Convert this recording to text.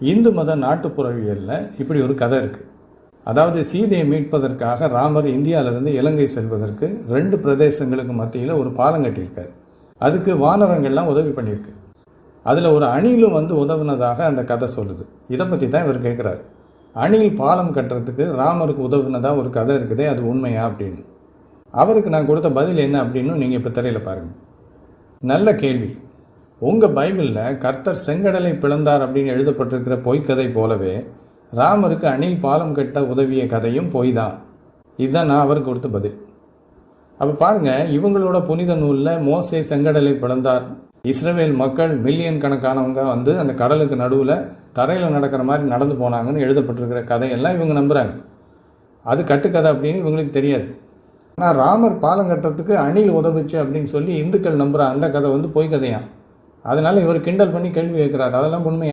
இந்து மத நாட்டுப்புறவியலில் இப்படி ஒரு கதை இருக்குது அதாவது சீதையை மீட்பதற்காக ராமர் இந்தியாவிலிருந்து இலங்கை செல்வதற்கு ரெண்டு பிரதேசங்களுக்கு மத்தியில் ஒரு பாலம் கட்டியிருக்கார். அதுக்கு வானரங்கள்லாம் உதவி பண்ணியிருக்கு. அதில் ஒரு அணிலும் வந்து உதவுனதாக அந்த கதை சொல்லுது. இதை பற்றி தான் இவர் கேட்குறாரு அணில் பாலம் கட்டுறதுக்கு ராமருக்கு உதவுனதாக ஒரு கதை இருக்குதே அது உண்மையா அப்படின்னு. அவருக்கு நான் கொடுத்த பதில் என்ன அப்படின்னு நீங்கள் இப்போ திரையில் பாருங்கள் நல்ல கேள்வி. உங்கள் பைபிளில் கர்த்தர் செங்கடலை பிளந்தார் அப்படின்னு எழுதப்பட்டிருக்கிற பொய்க்கதை போலவே ராமருக்கு அணில் பாலம் கட்ட உதவிய கதையும் பொய் தான் இதுதான் நான் அவருக்கு கொடுத்த பதில். அப்போ பாருங்கள் இவங்களோட புனித நூலில் மோசே செங்கடலை பிளந்தார். இஸ்ரேல் மக்கள் மில்லியன் கணக்கானவங்க வந்து அந்த கடலுக்கு நடுவில் தரையில் நடக்கிற மாதிரி நடந்து போனாங்கன்னு எழுதப்பட்டிருக்கிற கதையெல்லாம் இவங்க நம்புகிறாங்க அது கட்டுக்கதை அப்படின்னு இவங்களுக்கு தெரியாது. ஆனால் ராமர் பாலம் கட்டுறதுக்கு அணில் உதவுச்சு அப்படின்னு சொல்லி இந்துக்கள் நம்புகிற அந்த கதை வந்து பொய் கதையான் அதனால இவர் கிண்டல் பண்ணி கேள்வி கேட்குறாரு. அதெல்லாம் உண்மை